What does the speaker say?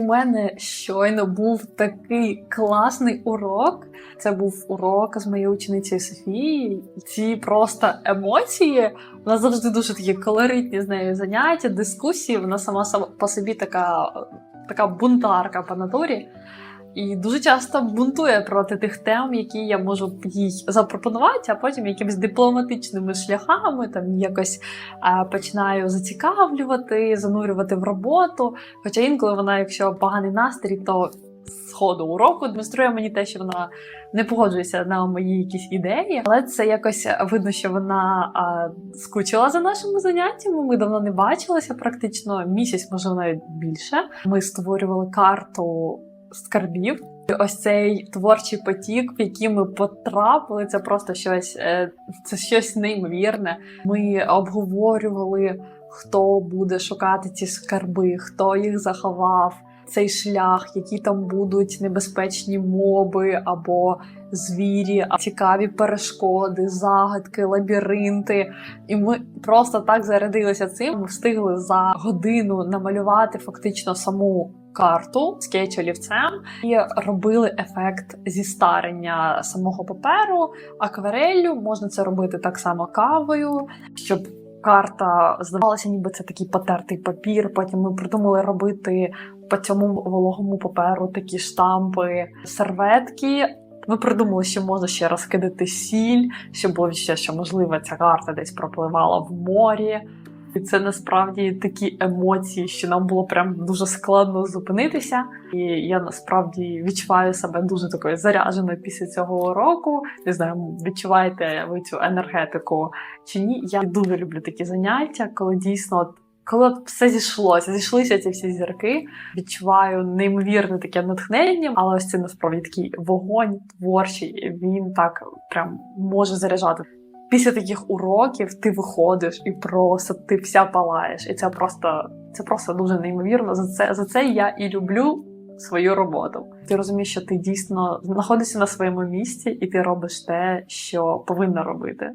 У мене щойно був такий класний урок. Це був урок з моєю ученицею Софією. Ці просто емоції. Вона завжди дуже такі колоритні з нею заняття, дискусії. Вона сама по собі така, така бунтарка по натурі. І дуже часто бунтує проти тих тем, які я можу їй запропонувати, а потім якимись дипломатичними шляхами там якось починаю зацікавлювати, занурювати в роботу. Хоча інколи вона, якщо поганий настрій, то з ходу уроку демонструє мені те, що вона не погоджується на мої якісь ідеї, але це якось видно, що вона а, скучила за нашими заняттями. Ми давно не бачилися, практично місяць, може навіть більше. Ми створювали карту скарбів. Ось цей творчий потік, в який ми потрапили, це просто щось, е, це щось неймовірне. Ми обговорювали, хто буде шукати ці скарби, хто їх заховав, цей шлях, які там будуть небезпечні моби або звірі, а цікаві перешкоди, загадки, лабіринти. І ми просто так зарядилися цим. Ми встигли за годину намалювати фактично саму карту скетч олівцем і робили ефект зістарення самого паперу, аквареллю. Можна це робити так само кавою, щоб. Карта здавалася, ніби це такий потертий папір. Потім ми придумали робити по цьому вологому паперу такі штампи, серветки. Ми придумали, що можна ще розкидати сіль, щоб було ще, що можливо ця карта десь пропливала в морі. І це насправді такі емоції, що нам було прям дуже складно зупинитися. І я насправді відчуваю себе дуже такою зарядженою після цього уроку. Не знаю, відчуваєте ви цю енергетику чи ні. Я дуже люблю такі заняття, коли дійсно. Коли все зійшлося, зійшлися ці всі зірки, відчуваю неймовірне таке натхнення, але ось це насправді такий вогонь творчий. Він так прям може заряджати. Після таких уроків ти виходиш і просто ти вся палаєш. І це просто це просто дуже неймовірно. За це за це я і люблю свою роботу. Ти розумієш, що ти дійсно знаходишся на своєму місці, і ти робиш те, що повинна робити.